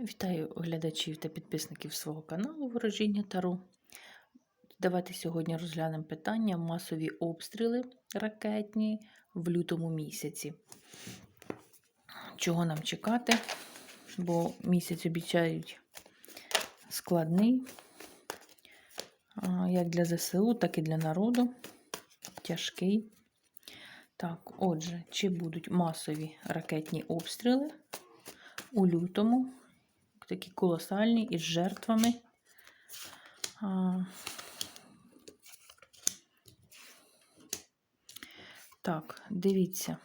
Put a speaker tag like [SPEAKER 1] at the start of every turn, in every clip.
[SPEAKER 1] Вітаю глядачів та підписників свого каналу Ворожіння Тару. Давайте сьогодні розглянемо питання масові обстріли ракетні в лютому місяці. Чого нам чекати? Бо місяць обіцяють складний, як для ЗСУ, так і для народу. Тяжкий. Так, отже, чи будуть масові ракетні обстріли у лютому? Такі колосальні із жертвами. Так, дивіться,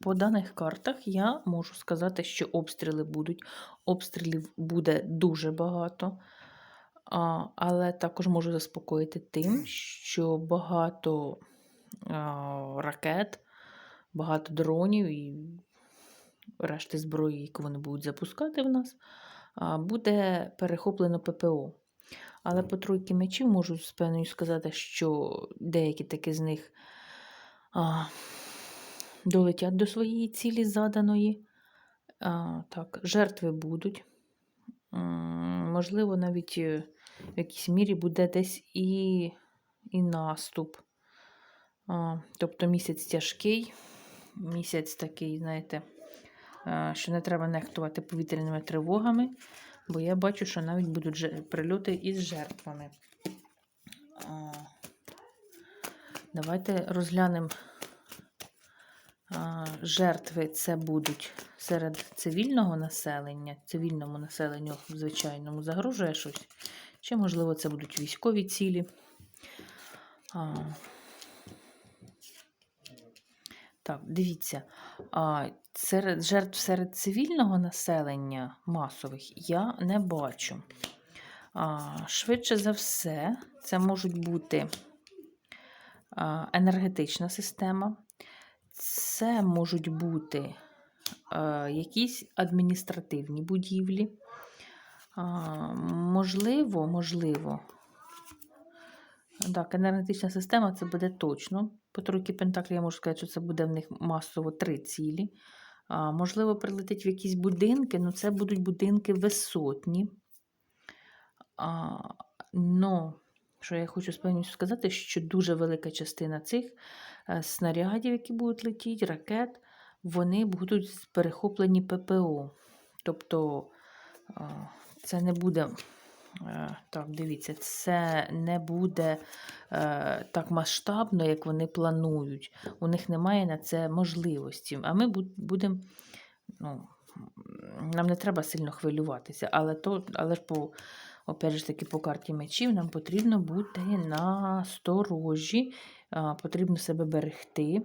[SPEAKER 1] по даних картах я можу сказати, що обстріли будуть. Обстрілів буде дуже багато, але також можу заспокоїти тим, що багато ракет, багато дронів і решти зброї, яку вони будуть запускати в нас буде перехоплено ППО. Але по тройки мечів можу з певною сказати, що деякі таки з них а, долетять до своєї цілі заданої. А, Так, Жертви будуть. Можливо, навіть е, в якійсь мірі буде десь і і наступ. А, Тобто місяць тяжкий, місяць такий, знаєте, що не треба нехтувати повітряними тривогами, бо я бачу, що навіть будуть прильоти із жертвами. Давайте розглянемо жертви це будуть серед цивільного населення, цивільному населенню, звичайному, загрожує щось. Чи, можливо, це будуть військові цілі. Так, дивіться, серед жертв серед цивільного населення масових я не бачу. Швидше за все, це можуть бути енергетична система, це можуть бути якісь адміністративні будівлі. Можливо, можливо, так, енергетична система це буде точно. По тройки Пентаклі я можу сказати, що це буде в них масово три цілі. А, Можливо, прилетить в якісь будинки, але ну, це будуть будинки висотні. А, Но, що я хочу з певністю сказати, що дуже велика частина цих е, снарядів, які будуть летіти, ракет, вони будуть перехоплені ППО. Тобто це не буде так, дивіться, це не буде е, так масштабно, як вони планують. У них немає на це можливості. А ми будемо, ну, нам не треба сильно хвилюватися, але то, але ж по, опять ж таки, по карті мечів нам потрібно бути на сторожі, е, потрібно себе берегти.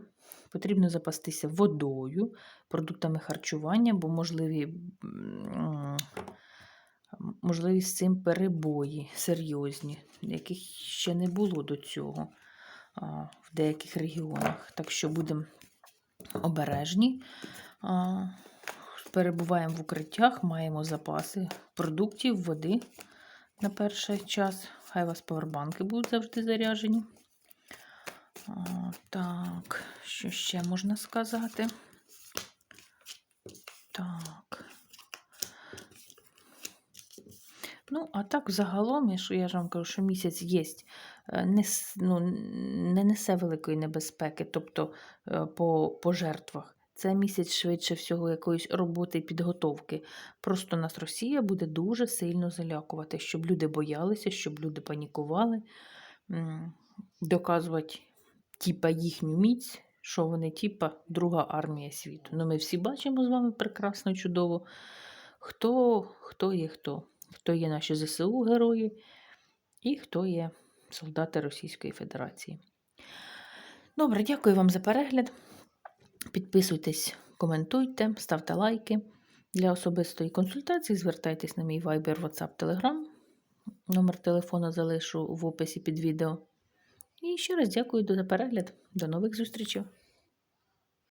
[SPEAKER 1] Потрібно запастися водою, продуктами харчування, бо можливі можливі з цим перебої серйозні, яких ще не було до цього в деяких регіонах. Так що будемо обережні. Перебуваємо в укриттях, маємо запаси продуктів, води на перший час. Хай у вас павербанки будуть завжди заряжені. А, так, що ще можна сказати? Так. Ну, а так, загалом, я ж вам кажу, що місяць є, е, не ну, не несе великої небезпеки, тобто е, по, по жертвах. Це місяць швидше всього якоїсь роботи і підготовки. Просто нас Росія буде дуже сильно залякувати, щоб люди боялися, щоб люди панікували, доказувати типа їхню міць, що вони, типа, друга армія світу. Ну, Ми всі бачимо з вами прекрасно, чудово, хто, хто є хто хто є наші ЗСУ герої і хто є солдати Російської Федерації. Добре, дякую вам за перегляд. Підписуйтесь, коментуйте, ставте лайки. Для особистої консультації звертайтесь на мій Viber, WhatsApp, Telegram. Номер телефона залишу в описі під відео. І ще раз дякую за перегляд. До нових зустрічей!